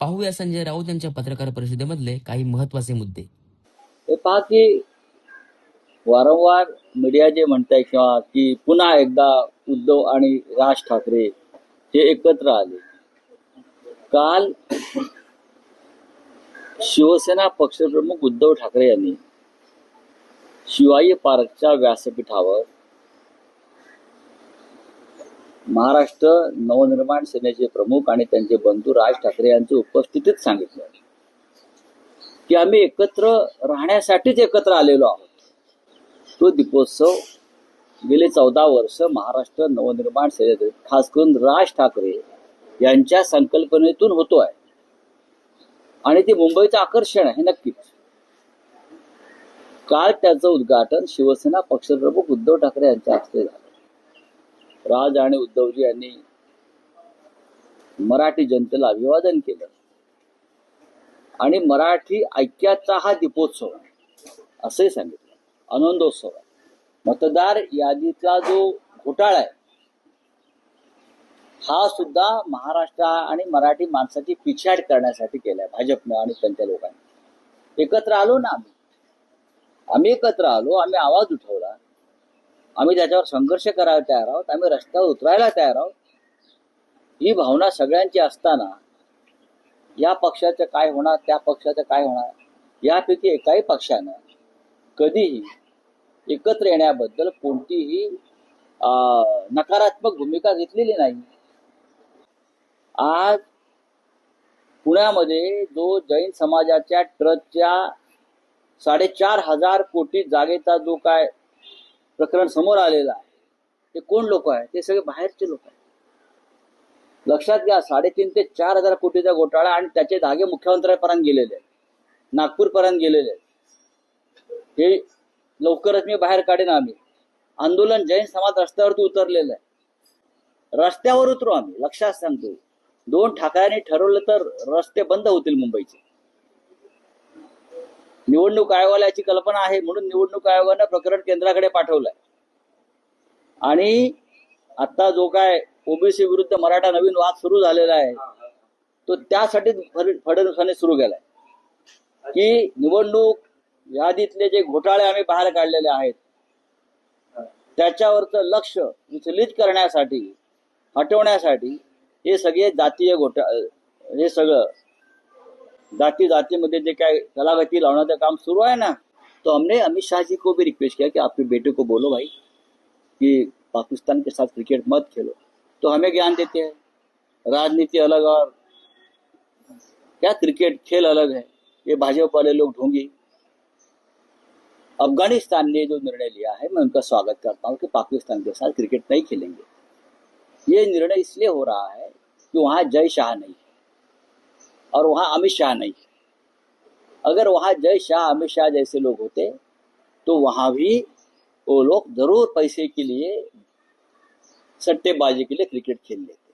पाहूया संजय राऊत यांच्या पत्रकार परिषदेमधले काही महत्त्वाचे मुद्दे. हे पहा की वारंवार मीडिया जे म्हणताय किंवा की पुन्हा एकदा उद्धव आणि राज ठाकरे हे एकत्र आले. काल शिवसेना पक्षप्रमुख उद्धव ठाकरे यांनी शिवाई पार्कच्या व्यासपीठावर महाराष्ट्र नवनिर्माण सेनेचे प्रमुख आणि त्यांचे बंधू राज ठाकरे यांच्या उपस्थितीत सांगितलं. की आम्ही एकत्र राहण्यासाठीच एकत्र आलेलो आहोत. तो दीपोत्सव गेले चौदा वर्ष महाराष्ट्र नवनिर्माण सेनेत खास करून राज ठाकरे यांच्या संकल्पनेतून होतो आहे आणि ते मुंबईचं आकर्षण आहे नक्कीच. काल त्याचं उद्घाटन शिवसेना पक्षप्रमुख उद्धव ठाकरे यांच्या हस्ते झालं. राज आणि उद्धवजी यांनी मराठी जनतेला अभिवादन केलं. आणि मराठी ऐक्याचा हा दीपोत्सव आहे असंही सांगितलं. आनंदोत्सव आहे. मतदार यादीतला जो घोटाळा आहे हा सुद्धा महाराष्ट्र आणि मराठी माणसाची पिछाड करण्यासाठी केलाय भाजपनं आणि त्यांच्या लोकांनी. एकत्र आलो ना आम्ही. आम्ही एकत्र आलो आम्ही आवाज उठवला. आम्ही त्याच्यावर संघर्ष करायला तयार आहोत आम्ही रस्त्यावर उतरायला तयार आहोत. ही भावना सगळ्यांची असताना या पक्षाचं काय होणार त्या पक्षाचं काय होणार यापैकी एकाही पक्षानं कधीही एकत्र येण्याबद्दल कोणतीही अं, नकारात्मक भूमिका घेतलेली नाही. आज पुण्यामध्ये जो जैन समाजाच्या ट्रस्टच्या साडेचार हजार कोटी जागेचा जो काय प्रकरण समोर आलेलं आहे. ते कोण लोक आहे ते सगळे बाहेरचे लोक आहेत. लक्षात घ्या साडेतीन ते चार हजार कोटीचा घोटाळा आणि त्याचे धागे मुख्यमंत्र्यांपर्यंत गेलेले आहेत. नागपूरपर्यंत गेलेले आहेत. हे लवकरच मी बाहेर काढेन आम्ही. आंदोलन जैन समाज रस्त्यावरती उतरलेलं आहे. रस्त्यावर उतरू आम्ही लक्षात सांगतो. दोन ठाकऱ्यांनी ठरवलं तर रस्ते बंद होतील मुंबईचे. निवडणूक आयोगाला याची कल्पना आहे म्हणून निवडणूक आयोगानं प्रकरण केंद्राकडे पाठवलंय. आणि आता जो काय ओबीसी विरुद्ध मराठा नवीन वाद सुरू झालेला आहे तो त्यासाठी फड- फडणवीसांनी सुरू केलाय. की निवडणूक यादीतले जे घोटाळे आम्ही बाहेर काढलेले आहेत त्याच्यावरचं लक्ष विचलित करण्यासाठी हटवण्यासाठी हे सगळे जातीय घोटाळे हे सगळं जाती जातीमध्ये जे काय कलागती लावण्याचं काम सुरू है ना तो हमने अमित शाह जी को भी रिक्वेस्ट किया कि आपके बेटे को बोलो भाई कि पाकिस्तान के साथ क्रिकेट मत खेलो। तो हमें ज्ञान देते हैं। राजनीति अलग और क्या क्रिकेट खेल अलग है। ये भाजपा वाले लोग ढोंगी अफ़गानिस्तान ने जो निर्णय लिया है, मैं उनका स्वागत करता हूँ कि पाकिस्तान के साथ क्रिकेट नहीं खेलेंगे। ये निर्णय इसलिए हो रहा है कि वहाँ जय शाह नहीं है। और वहाँ अमित शाह नहीं अगर वहाँ जय शाह, अमित शाह जैसे लोग होते तो वहाँ भी वो लोग ज़रूर पैसे के लिए सट्टेबाजी के लिए क्रिकेट खेल लेते।